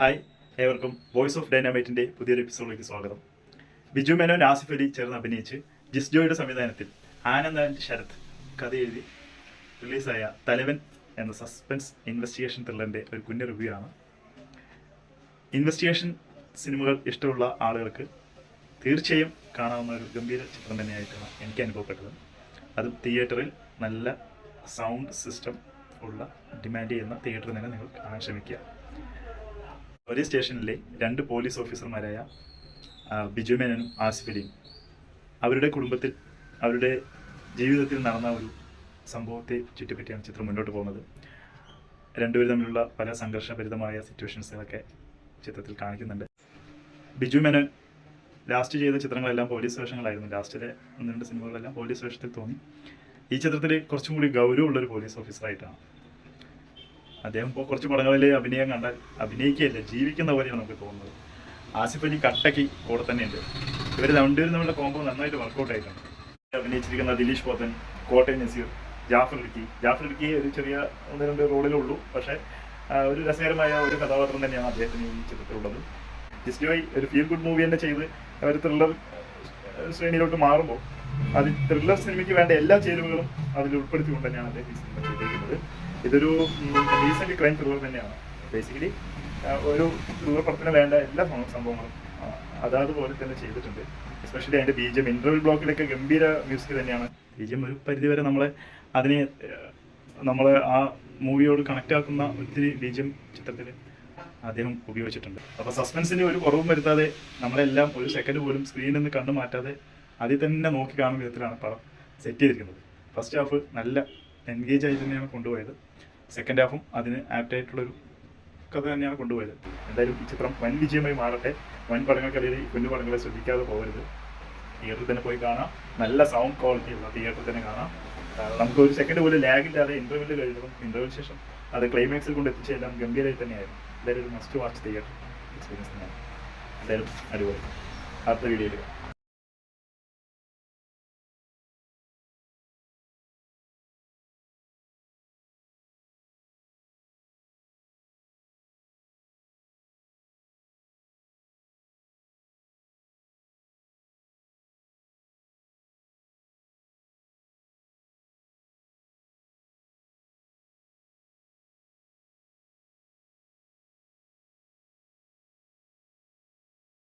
Hi ഏവർക്കും voice of ഡൈനാമൈറ്റിന്റെ പുതിയൊരു എപ്പിസോഡിലേക്ക് സ്വാഗതം. ബിജു മേനോൻ ആസിഫ് അലി ചേർന്ന് അഭിനയിച്ച് ജിസ്ജോയുടെ സംവിധാനത്തിൽ ആനന്ദ് ആൻഡ് ശരത് കഥ എഴുതി റിലീസായ തലവൻ എന്ന സസ്പെൻസ് ഇൻവെസ്റ്റിഗേഷൻ ത്രില്ലറിന്റെ ഒരു കുഞ്ഞു റിവ്യൂ ആണ് ഇൻവെസ്റ്റിഗേഷൻ സിനിമകൾ ഇഷ്ടമുള്ള ആളുകൾക്ക് തീർച്ചയായും കാണാവുന്ന ഒരു ഗംഭീര ചിത്രം തന്നെയായിട്ടാണ് എനിക്ക് അനുഭവപ്പെട്ടത്. അതും തിയേറ്ററിൽ നല്ല സൗണ്ട് സിസ്റ്റം ഉള്ള ഡിമാൻഡ് ചെയ്യുന്ന തിയേറ്ററിൽ തന്നെ നിങ്ങൾ കാണാൻ ശ്രമിക്കുക. ഒരേ സ്റ്റേഷനിലെ രണ്ട് പോലീസ് ഓഫീസർമാരായ ബിജു മേനനും ആസിഫ് അലിയും. അവരുടെ കുടുംബത്തിൽ അവരുടെ ജീവിതത്തിൽ നടന്ന ഒരു സംഭവത്തെ ചുറ്റിപ്പറ്റിയാണ് ചിത്രം മുന്നോട്ട് പോകുന്നത്. രണ്ടുപേരും തമ്മിലുള്ള പല സംഘർഷഭരിതമായ സിറ്റുവേഷൻസുകളൊക്കെ ചിത്രത്തിൽ കാണിക്കുന്നുണ്ട്. ബിജു മേനൻ ലാസ്റ്റ് ചെയ്ത ചിത്രങ്ങളെല്ലാം പോലീസ് വേഷങ്ങളായിരുന്നു. ലാസ്റ്റിലെ ഒന്ന് രണ്ട് സിനിമകളെല്ലാം പോലീസ് വേഷത്തിൽ തോന്നി. ഈ ചിത്രത്തിൽ കുറച്ചും കൂടി ഗൗരവമുള്ളൊരു പോലീസ് ഓഫീസറായിട്ടാണ് അദ്ദേഹം ഇപ്പോൾ കുറച്ച് പടങ്ങളിൽ അഭിനയം കണ്ടാൽ അഭിനയിക്കുകയല്ല ജീവിക്കുന്ന പോലെയാണ് നമുക്ക് തോന്നുന്നത്. ആസിഫ് അലി കട്ടക്കി കൂടെ തന്നെയുണ്ട്. ഇവർ രണ്ടുപേരും നമ്മുടെ കോമ്പോ നന്നായിട്ട് വർക്കൗട്ട് ആയിട്ടുണ്ട്. അഭിനയിച്ചിരിക്കുന്ന ദിലീഷ് പോത്തൻ കോട്ടയം നസീർ ജാഫർ ഇടുക്കി ജാഫർ ഇടുക്കി ഒരു ചെറിയ ഒന്ന് രണ്ട് റോളിലേ ഉള്ളൂ പക്ഷേ ഒരു രസകരമായ ഒരു കഥാപാത്രം തന്നെയാണ് അദ്ദേഹത്തിന് ഈ ചിത്രത്തിലുള്ളത്. ജിസ്ജോയ് ഒരു ഫീൽ ഗുഡ് മൂവി തന്നെ ചെയ്ത് ഒരു ത്രില്ലർ ശ്രേണിയിലോട്ട് മാറുമ്പോൾ അത് ത്രില്ലർ സിനിമയ്ക്ക് വേണ്ട എല്ലാ ചേരുവകളും അതിൽ ഉൾപ്പെടുത്തിക്കൊണ്ട് തന്നെയാണ് അദ്ദേഹം ഈ സിനിമ ചെയ്തിരിക്കുന്നത് ഇതൊരു റീസെന്റ് ക്രൈം ത്രില്ലർ തന്നെയാണ്. ബേസിക്കലി ഒരു ത്രില്ലർ പടത്തിന് വേണ്ട എല്ലാ സംഭവങ്ങളും അതാത് പോലെ തന്നെ ചെയ്തിട്ടുണ്ട്. എസ്പെഷ്യലി അതിന്റെ ബീജം ഇന്റർവൽ ബ്ലോക്കിലൊക്കെ ഗംഭീര മ്യൂസിക് തന്നെയാണ്. ബീജം ഒരു പരിധിവരെ നമ്മളെ അതിനെ നമ്മളെ ആ മൂവിയോട് കണക്ട് ആക്കുന്ന ഒത്തിരി ബീജം ചിത്രത്തിൽ അദ്ദേഹം ഉപയോഗിച്ചിട്ടുണ്ട്. അപ്പോൾ സസ്പെൻസിന് ഒരു കുറവും വരുത്താതെ നമ്മളെല്ലാം ഒരു സെക്കൻഡ് പോലും സ്ക്രീനിൽ നിന്ന് കണ്ടു മാറ്റാതെ അതിൽ തന്നെ നോക്കി കാണുന്ന വിധത്തിലാണ് പടം സെറ്റ് ചെയ്തിരിക്കുന്നത്. ഫസ്റ്റ് ഹാഫ് നല്ല എൻഗേജ് ആയി തന്നെയാണ് കൊണ്ടുപോയത്. സെക്കൻഡ് ഹാഫും അതിന് ആപ്റ്റ് ആയിട്ടുള്ളൊരു കഥ തന്നെയാണ് കൊണ്ടുപോയത്. എന്തായാലും ഈ ചിത്രം വൻ വിജയമായി മാറട്ടെ. വൻ പടങ്ങൾക്കിടയിൽ കുഞ്ഞു പടങ്ങളെ ശ്രദ്ധിക്കാതെ പോകരുത്. തിയേറ്ററിൽ തന്നെ പോയി കാണാം. നല്ല സൗണ്ട് ക്വാളിറ്റി ഉള്ള തിയേറ്ററിൽ തന്നെ കാണാം. നമുക്ക് ഒരു സെക്കൻഡ് പോലും ലാഗ് ഇല്ലാതെ ഇന്റർവ്യൂവിൽ കഴിഞ്ഞതും ഇന്റർവ്യൂവിന് ശേഷം അത് ക്ലൈമാക്സിൽ കൊണ്ട് എത്തിച്ചെല്ലാം ഗംഭീരമായി തന്നെയായിരുന്നു. എന്തായാലും ഒരു മസ്റ്റ് വാച്ച് തിയേറ്റർ എക്സ്പീരിയൻസ് തന്നെയാണ്. എന്തായാലും അടിപൊളി. അടുത്ത വീഡിയോയിൽ